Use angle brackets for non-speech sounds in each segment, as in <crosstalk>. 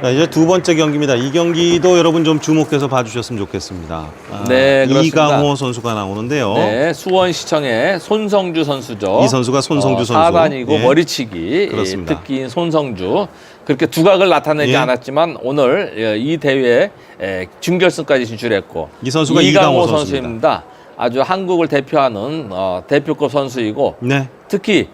자, 이제 두 번째 경기입니다. 이 경기도 여러분 좀 주목해서 봐주셨으면 좋겠습니다. 아, 네, 그렇습니다. 이강호 선수가 나오는데요. 네, 수원시청의 손성주 선수죠. 이 선수가 손성주 선수. 4단이고 예. 머리치기 그렇습니다. 예, 특기인 손성주. 그렇게 두각을 나타내지 예. 않았지만 오늘 예, 이 대회에 예, 준결승까지 진출했고 이 선수가 이강호 선수입니다. 선수입니다. 아주 한국을 대표하는 어, 대표급 선수이고 네. 특히 에,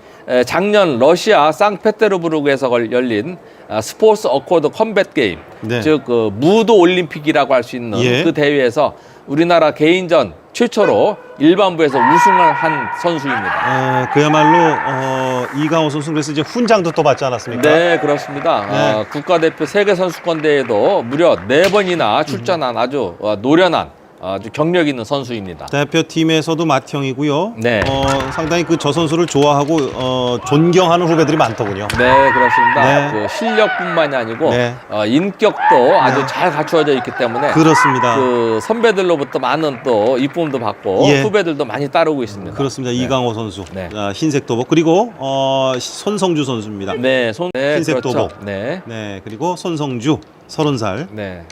작년 러시아 상페테르부르크에서 걸- 열린 아, 스포츠 어코드 컴뱃 게임, 네. 즉그 무도 올림픽이라고 할 수 있는 예. 그 대회에서 우리나라 개인전 최초로 일반부에서 우승을 한 선수입니다. 어, 그야말로 어, 이강호 선수 그래서 이제 훈장도 또 받지 않았습니까? 네, 그렇습니다. 네. 어, 국가대표 세계 선수권 대회도 무려 네 번이나 출전한 아주 어, 노련한 아주 경력 있는 선수입니다. 대표팀에서도 맏형이고요. 네. 어, 상당히 그 저 선수를 좋아하고 어, 존경하는 후배들이 많더군요. 네, 그렇습니다. 네. 그 실력뿐만이 아니고 네. 어, 인격도 아주 잘 갖추어져 있기 때문에 그렇습니다. 그 선배들로부터 많은 또 이쁨도 받고 예. 후배들도 많이 따르고 있습니다. 그렇습니다. 이강호 선수. 네. 자, 흰색 도복 그리고 어, 손성주 선수입니다. 네, 손 네, 흰색 그렇죠. 도복. 네. 네, 그리고 손성주 서른 살. 네.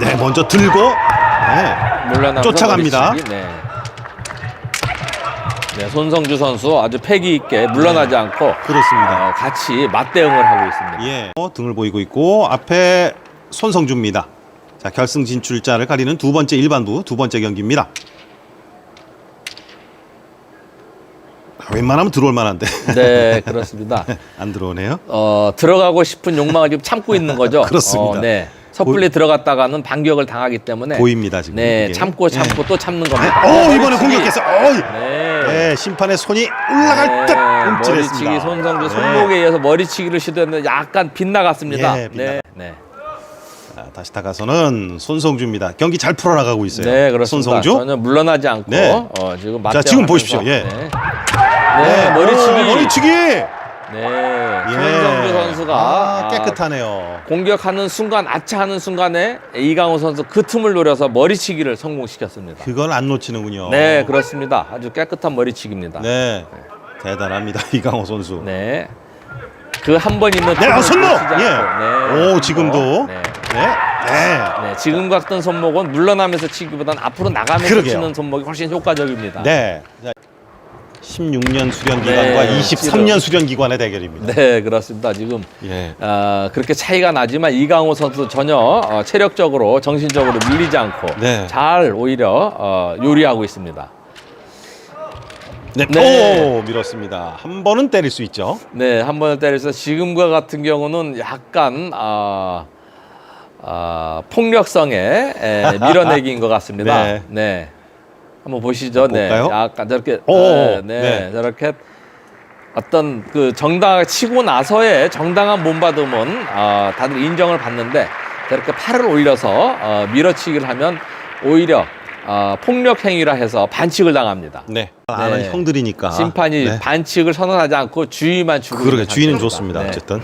네, 먼저 들고 네. 쫓아갑니다. 머리치기. 네. 네, 손성주 선수 아주 패기 있게 물러나지 않고 그렇습니다. 어, 같이 맞대응을 하고 있습니다. 예. 어, 등을 보이고 있고 앞에 손성주입니다. 자, 결승 진출자를 가리는 두 번째 일반부 두 번째 경기입니다. 아, 웬만하면 들어올 만한데 네, <laughs> 그렇습니다. 안 들어오네요. 어, 들어가고 싶은 욕망을 지금 참고 있는 거죠. <laughs> 그렇습니다. 어, 네. 섣불리 들어갔다가는 반격을 당하기 때문에 보입니다 지금. 네, 이게. 참고 참고 또 참는 겁니다. 오 이번에 머리치기. 공격했어. 어이. 네. 네, 심판의 손이 올라갈 듯 머리치기 움찔했습니다. 손성주 네. 손목에 의해서 머리치기를 시도했는데 약간 빗나갔습니다. 예, 네. 네. 자, 다시 다가서는 손성주입니다. 경기 잘 풀어나가고 있어요. 네, 그렇습니다. 손성주. 전혀 물러나지 않고 네. 어, 지금 자, 지금 보십시오. 예. 네. 네, 머리치기. 오, 머리치기. 네. 예. 손성주 선수가 아, 아, 깨끗하네요. 공격하는 순간 아차하는 순간에 이강호 선수 그 틈을 노려서 머리치기를 성공시켰습니다. 그건 안 놓치는군요. 네, 그렇습니다. 아주 깨끗한 머리치기입니다. 네. 대단합니다. 이강호 선수. 네. 그 한번 있는 네, 아, 손목! 예. 네, 오. 지금도. 네. 네. 네. 네, 지금 같은 손목은 물러나면서 치기보단 앞으로 나가면서 그러게요. 치는 손목이 훨씬 효과적입니다. 네. 자, 16년 수련 기관과 네, 23년 수련 기관의 대결입니다. 네, 그렇습니다. 지금 예. 아, 그렇게 차이가 나지만 이강호 선수 전혀 어, 체력적으로 정신적으로 밀리지 않고 네. 잘 오히려 어, 요리하고 있습니다. 네. 네. 오, 밀었습니다. 한 번은 때릴 수 있죠. 네, 한 번을 때려서 지금과 같은 경우는 약간 아, 아, 폭력성의 에, <laughs> 밀어내기인 것 같습니다. 네. 네. 한번 보시죠. 네. 볼까요? 약간 저렇게 오, 네, 네, 네. 저렇게 어떤 그 정당 치고 나서의 정당한 몸받음은 아, 다들 인정을 받는데 저렇게 팔을 올려서 어, 밀어치기를 하면 오히려 어, 폭력 행위라 해서 반칙을 당합니다. 네. 아는 네. 형들이니까. 심판이 네. 반칙을 선언하지 않고 주의만 주고 그러게 있는 주의는 상태입니다. 좋습니다. 네. 어쨌든.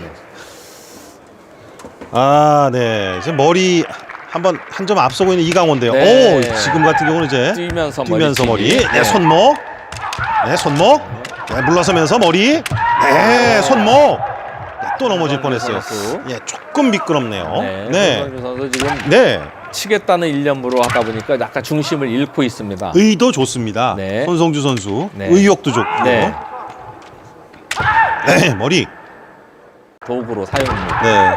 아, 네. 이제 머리 한번 한 점 앞서고 있는 이강호인데요. 네. 오, 지금 같은 경우는 이제 뛰면서, 뛰면서 머리. 머리치기. 네, 손목. 네, 손목. 네, 물러서면서 머리. 네, 손목. 네, 또 넘어질 뻔했어요. 선수. 예, 조금 미끄럽네요. 네. 네. 손흥민 선수 지금 네. 치겠다는 일념으로 하다 보니까 약간 중심을 잃고 있습니다. 의도 좋습니다. 네. 손성주 선수. 네. 의욕도 좋고. 네. 네, 머리. 도구로 사용합니다. 네.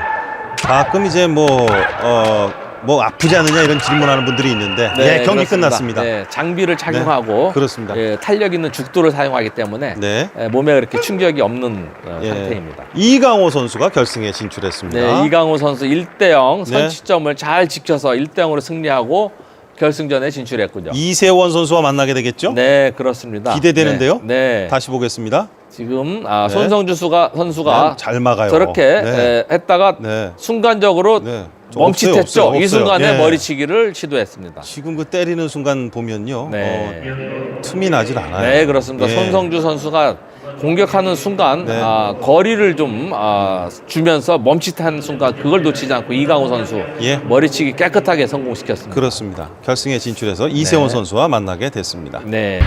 가끔 이제 뭐, 어, 뭐 아프지 않느냐 이런 질문하는 분들이 있는데 예, 경기 그렇습니다. 끝났습니다. 네, 장비를 착용하고 그렇습니다. 예, 탄력 있는 죽도를 사용하기 때문에 네. 예, 몸에 그렇게 충격이 없는 어, 예. 상태입니다. 이강호 선수가 결승에 진출했습니다. 네, 이강호 선수 1대0 네. 선취점을 잘 지켜서 1대0으로 승리하고 결승전에 진출했군요. 이세원 선수와 만나게 되겠죠? 네, 그렇습니다. 기대되는데요? 네, 네. 다시 보겠습니다. 지금 아, 네. 손성주 수가, 선수가 네, 잘 막아요. 저렇게 네. 에, 했다가 네. 순간적으로 네. 저 멈칫했죠. 없어요, 없어요, 이 순간에. 예. 머리치기를 시도했습니다. 지금 그 때리는 순간 보면요. 네. 어, 틈이 나질 않아요. 네, 그렇습니다. 예. 손성주 선수가 공격하는 순간 네. 아, 거리를 좀 아, 주면서 멈칫한 순간 그걸 놓치지 않고 이강호 선수 예. 머리치기 깨끗하게 성공시켰습니다. 그렇습니다. 결승에 진출해서 이세원 네. 선수와 만나게 됐습니다. 네.